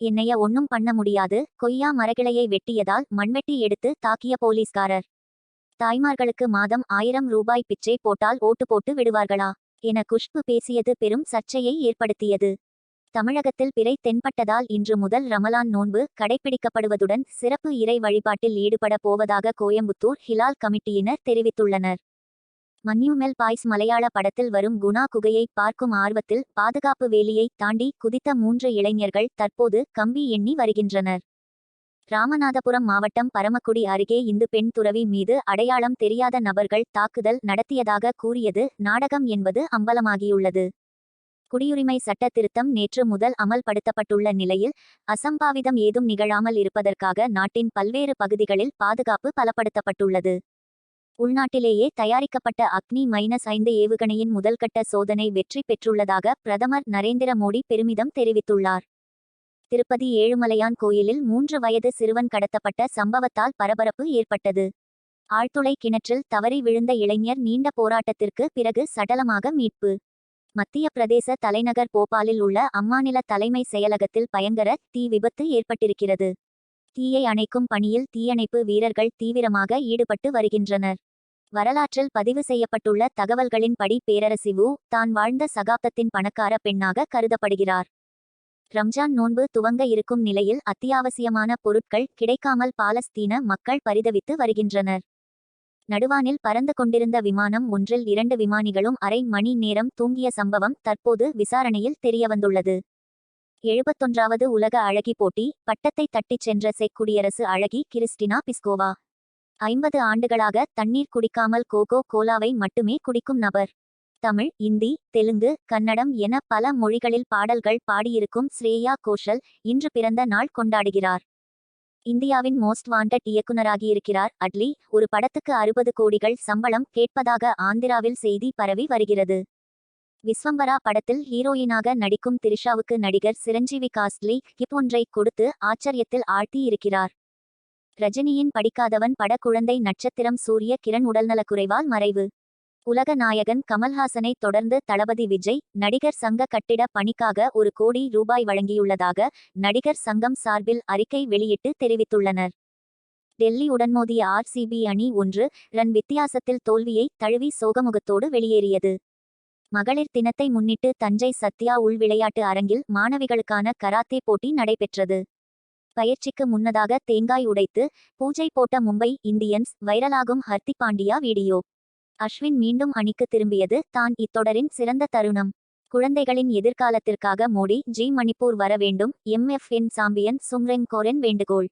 என்னைய ஒன்னும் பண்ண முடியாது. கொய்யா மரக்கிளையை வெட்டியதால் மண்வெட்டி எடுத்து தாக்கிய போலீஸ்காரர். தாய்மார்களுக்கு மாதம் ஆயிரம் ரூபாய் பிச்சை போட்டால் ஓட்டு போட்டு விடுவார்களா? என குஷ்பு பேசியது பெரும் சர்ச்சையை ஏற்படுத்தியது. தமிழகத்தில் பிறை தென்பட்டதால் இன்று முதல் ரமலான் நோன்பு கடைபிடிக்கப்படுவதுடன் சிறப்பு இறை வழிபாட்டில் ஈடுபட போவதாக கோயம்புத்தூர் ஹிலால் கமிட்டியினர் தெரிவித்துள்ளனர். மன்யூமெல் பாய்ஸ் மலையாள படத்தில் வரும் குணா குகையை பார்க்கும் ஆர்வத்தில் பாதுகாப்பு வேலியை தாண்டி குதித்த மூன்று இளைஞர்கள் தற்போது கம்பி எண்ணி வருகின்றனர். ராமநாதபுரம் மாவட்டம் பரமக்குடி அருகே இந்து பெண் துறவி மீது அடையாளம் தெரியாத நபர்கள் தாக்குதல் நடத்தியதாக கூறியது நாடகம் என்பது அம்பலமாகியுள்ளது. குடியுரிமை சட்ட திருத்தம் நேற்று முதல் அமல்படுத்தப்பட்டுள்ள நிலையில் அசம்பாவிதம் ஏதும் நிகழாமல் இருப்பதற்காக நாட்டின் பல்வேறு பகுதிகளில் பாதுகாப்பு பலப்படுத்தப்பட்டுள்ளது. உள்நாட்டிலேயே தயாரிக்கப்பட்ட அக்னி மைனஸ் ஐந்து ஏவுகணையின் முதல்கட்ட சோதனை வெற்றி பெற்றுள்ளதாக பிரதமர் நரேந்திர மோடி பெருமிதம் தெரிவித்துள்ளார். திருப்பதி ஏழுமலையான் கோயிலில் மூன்று வயது சிறுவன் கடத்தப்பட்ட சம்பவத்தால் பரபரப்பு ஏற்பட்டது. ஆழ்துளை கிணற்றில் தவறி விழுந்த இளைஞர் நீண்ட போராட்டத்திற்கு பிறகு சடலமாக மீட்பு. மத்திய பிரதேச தலைநகர் போபாலில் உள்ள அம்மாநில தலைமை செயலகத்தில் பயங்கர தீ விபத்து ஏற்பட்டிருக்கிறது. தீயை அணைக்கும் பணியில் தீயணைப்பு வீரர்கள் தீவிரமாக ஈடுபட்டு வருகின்றனர். வரலாற்றில் பதிவு செய்யப்பட்டுள்ள தகவல்களின்படி பேரரசி வு தான் வாழ்ந்த சகாப்தத்தின் பணக்கார பெண்ணாக கருதப்படுகிறார். ரம்ஜான் நோன்பு துவங்க இருக்கும் நிலையில் அத்தியாவசியமான பொருட்கள் கிடைக்காமல் பாலஸ்தீன மக்கள் பரிதவித்து வருகின்றனர். நடுவானில் பறந்து கொண்டிருந்த விமானம் ஒன்றில் இரண்டு விமானிகளும் அரை மணி நேரம் தூங்கிய சம்பவம் தற்போது விசாரணையில் தெரியவந்துள்ளது. எழுபத்தொன்றாவது உலக அழகி போட்டி பட்டத்தை தட்டிச் சென்ற செக் குடியரசு அழகி கிறிஸ்டினா பிஸ்கோவா. ஐம்பது ஆண்டுகளாக தண்ணீர் குடிக்காமல் கோகோ கோலாவை மட்டுமே குடிக்கும் நபர். தமிழ் இந்தி தெலுங்கு கன்னடம் என பல மொழிகளில் பாடல்கள் பாடியிருக்கும் ஸ்ரேயா கோஷல் இன்று பிறந்த நாள் கொண்டாடுகிறார். இந்தியாவின் மோஸ்ட் வாண்டட் இயக்குனராகியிருக்கிறார் அட்லி ஒரு படத்துக்கு அறுபது கோடிகள் சம்பளம் கேட்பதாக ஆந்திராவில் செய்தி பரவி வருகிறது. விஸ்வம்பரா படத்தில் ஹீரோயினாக நடிக்கும் திரிஷாவுக்கு நடிகர் சிரஞ்சீவி காஸ்ட்லி கிப் ஒன்றை கொடுத்து ஆச்சரியத்தில் ஆழ்த்தி இருக்கிறார் ரஜினியின் படிக்காதவன் பட குழந்தை நட்சத்திரம் சூரிய கிரண் உடல்நலக்குறைவால் மறைவு. உலக நாயகன் கமல்ஹாசனை தொடர்ந்து தளபதி விஜய் நடிகர் சங்க கட்டிட பணிக்காக ஒரு கோடி ரூபாய் வழங்கியுள்ளதாக நடிகர் சங்கம் சார்பில் அறிக்கை வெளியிட்டு தெரிவித்துள்ளனர். டெல்லி உடன்மோதிய ஆர்சிபி அணி ஒன்று ரன் வித்தியாசத்தில் தோல்வியை தழுவி சோகமுகத்தோடு வெளியேறியது. மகளிர் தினத்தை முன்னிட்டு தஞ்சை சத்யா உள் விளையாட்டு அரங்கில் மாணவிகளுக்கான கராத்தே போட்டி நடைபெற்றது. பயிற்சிக்கு முன்னதாக தேங்காய் உடைத்து பூஜை போட்ட மும்பை இந்தியன்ஸ் வைரலாகும் ஹர்திக் பாண்டியா வீடியோ. அஸ்வின் மீண்டும் அணிக்கு திரும்பியது தான் இத்தொடரின் சிறந்த தருணம். குழந்தைகளின் எதிர்காலத்திற்காக மோடி ஜி மணிப்பூர் வர வேண்டும் எம்எஃப்என் சாம்பியன் சும்ரெங் கோரென் வேண்டுகோள்.